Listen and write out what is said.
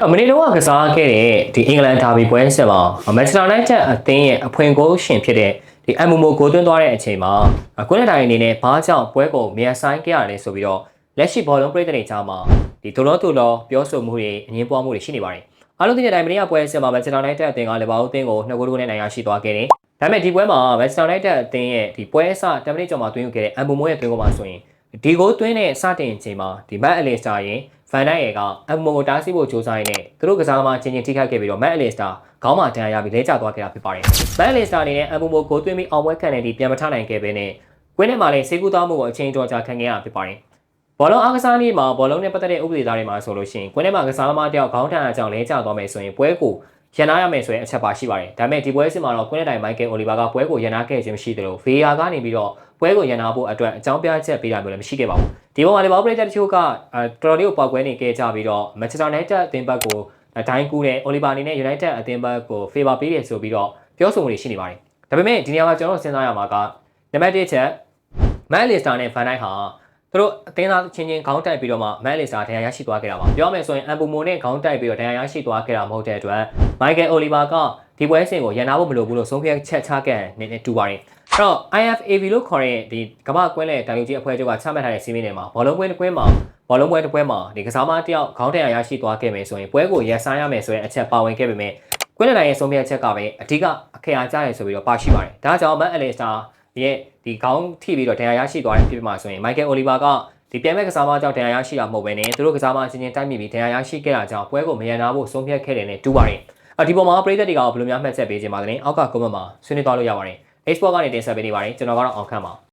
အမနီတော့ကစားခဲ့တဲ့ဒီအင်္ဂလန်ဒါဘီပွဲဆက်မှာမန်ချက်စတာယူနိုက်တက်အသင်းရဲ့အဖွင့်ကိုရှင်ဖြစ်တဲ့ဒီအမ်မိုမိုကိုသွင်းသွားတဲ့အချိန်မှာကွင်းလက်တိုင်းအနေနဲ့ဘာကြောင့်ပွဲကိုမြန်ဆိုင်ခဲ့ရလဲဆိုပြီးတော့လက်ရှိဘောလုံးပရိသတ်တွေကြားမှာဒီဒလောဒလောပြောဆိုမှုတွေအငင်းပွားမှုတွေရှိနေပါတယ်အားလုံးသိတဲ့အတိုင်းမနေ့ကပွဲဆက်မှာမန်ချက်စတာယူနိုက်တက်အသင်းကလေဘာဦးအသင်းကိုနှစ်ဂိုးလုံးနဲ့နိုင်ရရှိသွားခဲ့တယ်ဒါပေမဲ့ဒီပွဲမှာမန်ချက်စတာယူနိုက်တက်အသင်းရဲ့ဒီပွဲအစ10မိနစ်ကျော်မှာသွင်းယူခဲ့တဲ့အမ်မိုမိုရဲ့သွင်းကိုမှဆိုရင်ဒီဂိုးသွင်းတဲ့စတင်ချိန်မှာဒီမတ်အလီစတာရင် ဖန်နိုင်ရဲ့ကအမ်မိုကိုတားဆီးဖို့ကြိုးစားရင်းနဲ့သူတို့ကစားသမားချင်းချင်းထိခိုက်ခဲ့ပြီးတော့မတ်အလီစတာခေါင်းမှာဒဏ်ရာရပြီးလဲကျသွားခဲ့တာဖြစ်ပါတယ်။မတ်အလီစတာအနေနဲ့အမ်မိုကိုဂိုးသွင်းပြီးအောင်ပွဲခံတဲ့ဒီပြန်မထနိုင်ခဲ့ပဲနဲ့ကွင်းထဲမှာလည်းစေကူသားမှုကိုအချိန်တော်ကြာခံခဲ့ရဖြစ်ပါတယ်။ဘောလုံးအားကစားနည်းမှာဘောလုံးနဲ့ပတ်သက်တဲ့ဥပဒေသားတွေမှာဆိုလို့ရှိရင်ကွင်းထဲမှာကစားသမားတယောက်ခေါင်းထန်အကြောင်းလဲကျသွားမယ်ဆိုရင်ပွဲကိုရန်နာရမယ်ဆိုရင်အချက်ပါရှိပါတယ်။ဒါပေမဲ့ဒီပွဲစစ်မှာတော့ကွင်းထဲတိုင်းမိုက်ကယ်အိုလီဗာကပွဲကိုရန်နာခဲ့ခြင်းမရှိသလိုဗေယာကနေပြီးတော့ ပွဲကိုရန်နာဖို့အတွက်အကြောင်းပြချက်ပေးတာမျိုးလည်းမရှိခဲ့ပါဘူး။ဒီပုံမှာလေဘောပရိသတ်တချို့ကအဲတော်တော်လေးကိုပေါက်ကွဲနေခဲ့ကြပြီးတော့မန်ချက်စတာယူနိုက်တက်အသင်းဘက်ကိုဒိုင်းကူးတဲ့အိုလီဗာအနေနဲ့ယူနိုက်တက်အသင်းဘက်ကိုဖေးပါပေးတယ်ဆိုပြီးတော့ပြောဆိုမှုတွေရှိနေပါတယ်။ဒါပေမဲ့ဒီနေရာမှာကျွန်တော်စဉ်းစားရမှာကနံပါတ်1ချက်မန်လီစတာနဲ့ဖန်နိုင်ဟာသူတို့အသင်းသားချင်းချင်းခေါင်းတိုက်ပြီးတော့မှမန်လီစတာဒဏ်ရာရရှိသွားခဲ့တာပါပြောမယ်ဆိုရင်အမ်ပူမိုနဲ့ခေါင်းတိုက်ပြီးတော့ဒဏ်ရာရရှိသွားခဲ့တာမဟုတ်တဲ့အတွက်မိုက်ကယ်အိုလီဗာက ဒီပွဲစဉ်ကိုရန်နာဖို့မလိုဘူးလို့ဆုံးဖြတ်ချက်ချခဲ့နေနေတူပါတယ်အဲ့တော့ IFAV လို့ခေါ်တဲ့ဒီကမ္ဘာကွင်းလေတိုင်ယူကြီးအဖွဲ့ချုပ်ကချမှတ်ထားတဲ့စီးမင်းတွေမှာဘောလုံးပွဲတစ်ပွဲမှာဘောလုံးပွဲတစ်ပွဲမှာဒီကစားမတယောက်ခေါင်းတရရရှိသွားခဲ့မယ်ဆိုရင်ပွဲကိုရန်ဆိုင်ရမယ်ဆိုရင်အချက်ပါဝင်ခဲ့ပေမဲ့ကွင်းလေတိုင်ရဲ့ဆုံးဖြတ်ချက်ကပဲအဓိကအခရာကျတယ်ဆိုပြီးတော့ပါရှိပါတယ်ဒါကြောင့်မန်အလီစတာရဲ့ဒီခေါင်းထိပြီးတော့ဒဏ်ရာရရှိသွားတဲ့ဖြစ်မှာဆိုရင်မိုက်ကယ်အိုလီဗာကဒီပြန်မဲ့ကစားမကြောင့်ဒဏ်ရာရရှိတာမဟုတ်ဘဲနဲ့သူတို့ကစားမချင်းချင်းတိုက်မိပြီးဒဏ်ရာရရှိခဲ့တာကြောင့်ပွဲကိုမရန်နာဖို့ဆုံးဖြတ်ခဲ့တယ်နဲ့တူပါတယ် အဒီပေါ်မှာပရိသတ်တွေကဘယ်လိုများမှတ်ချက်ပေးခြင်းပါလဲအောက်က comment မှာဆွေးနွေးသွားလို့ရပါတယ် export ကနေတင်ဆက်ပေးနေပါတယ်ကျွန်တော်ကတော့အောင်ခန့်ပါ